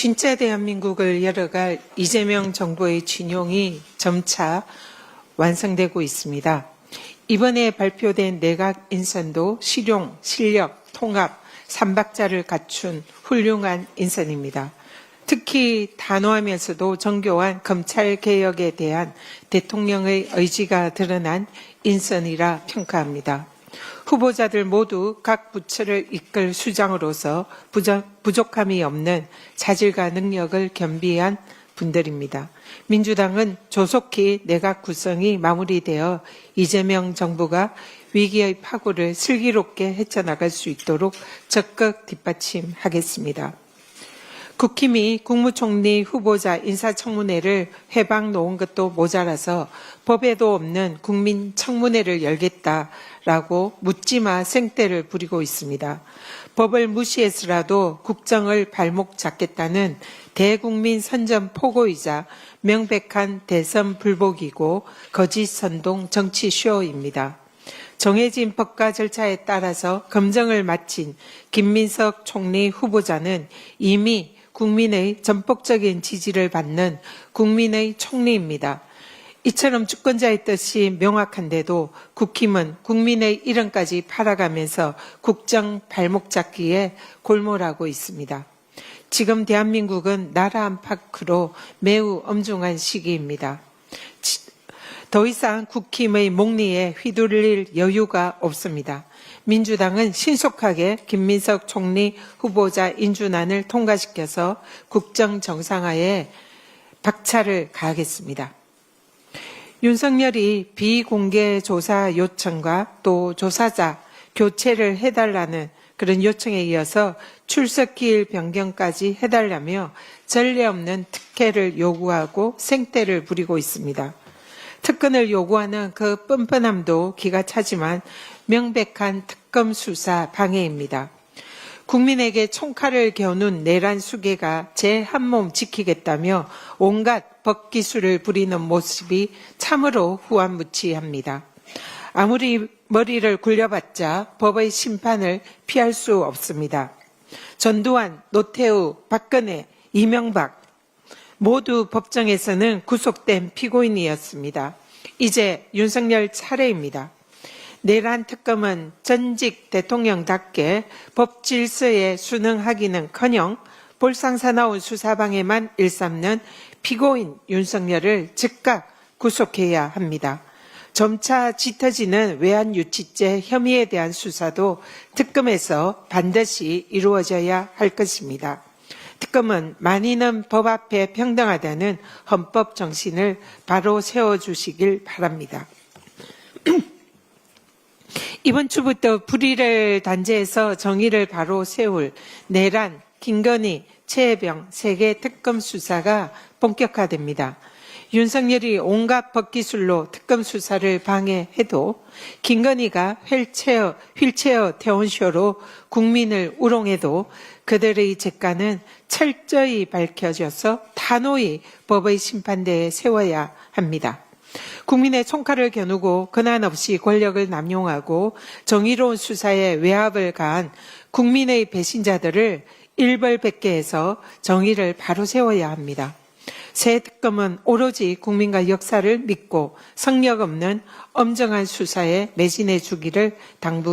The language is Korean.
진짜 대한민국을 열어갈 이재명 정부의 진용이 점차 완성되고 있습니다. 이번에 발표된 내각 인선도 실용, 실력, 통합, 삼박자를 갖춘 훌륭한 인선입니다. 특히 단호하면서도 정교한 검찰 개혁에 대한 대통령의 의지가 드러난 인선이라 평가합니다. 후보자들 모두 각 부처를 이끌 수장으로서 부족함이 없는 자질과 능력을 겸비한 분들입니다. 민주당은 조속히 내각 구성이 마무리되어 이재명 정부가 위기의 파고를 슬기롭게 헤쳐나갈 수 있도록 적극 뒷받침하겠습니다. 국힘이 국무총리 후보자 인사청문회를 해방 놓은 것도 모자라서 법에도 없는 국민 청문회를 열겠다라고 묻지마 생떼를 부리고 있습니다. 법을 무시해서라도 국정을 발목 잡겠다는 대국민 선전 포고이자 명백한 대선 불복이고 거짓 선동 정치 쇼입니다. 정해진 법과 절차에 따라서 검증을 마친 김민석 총리 후보자는 이미 국민의 전폭적인 지지를 받는 국민의 총리입니다. 이처럼 주권자의 뜻이 명확한데도 국힘은 국민의 이름까지 팔아가면서 국정 발목 잡기에 골몰하고 있습니다. 지금 대한민국은 나라 안팎으로 매우 엄중한 시기입니다. 더 이상 국힘의 목리에 휘둘릴 여유가 없습니다. 민주당은 신속하게 김민석 총리 후보자 인준안을 통과시켜서 국정 정상화에 박차를 가하겠습니다. 윤석열이 비공개 조사 요청과 또 조사자 교체를 해달라는 그런 요청에 이어서 출석기일 변경까지 해달라며 전례 없는 특혜를 요구하고 생떼를 부리고 있습니다. 특권을 요구하는 그 뻔뻔함도 기가 차지만 명백한 특검 수사 방해입니다. 국민에게 총칼을 겨눈 내란 수계가 제 한 몸 지키겠다며 온갖 법기술을 부리는 모습이 참으로 후한무치합니다. 아무리 머리를 굴려봤자 법의 심판을 피할 수 없습니다. 전두환, 노태우, 박근혜, 이명박 모두 법정에서는 구속된 피고인이었습니다. 이제 윤석열 차례입니다. 내란 특검은 전직 대통령답게 법 질서에 순응하기는커녕 볼상사나운 수사방에만 일삼는 피고인 윤석열을 즉각 구속해야 합니다. 점차 짙어지는 외환유치죄 혐의에 대한 수사도 특검에서 반드시 이루어져야 할 것입니다. 특검은 만인은 법 앞에 평등하다는 헌법 정신을 바로 세워주시길 바랍니다. 이번 주부터 불의를 단죄해서 정의를 바로 세울 내란, 김건희, 최혜병 세계 특검 수사가 본격화됩니다. 윤석열이 온갖 법기술로 특검 수사를 방해해도 김건희가 휠체어, 휠체어 태원쇼로 국민을 우롱해도 그들의 재가는 철저히 밝혀져서 단호히 법의 심판대에 세워야 합니다. 국민의 총칼을 겨누고 근한 없이 권력을 남용하고 정의로운 수사에 외압을 가한 국민의 배신자들을 일벌백계해서 정의를 바로 세워야 합니다. 새 특검은 오로지 국민과 역사를 믿고 성력 없는 엄정한 수사에 매진해 주기를 당부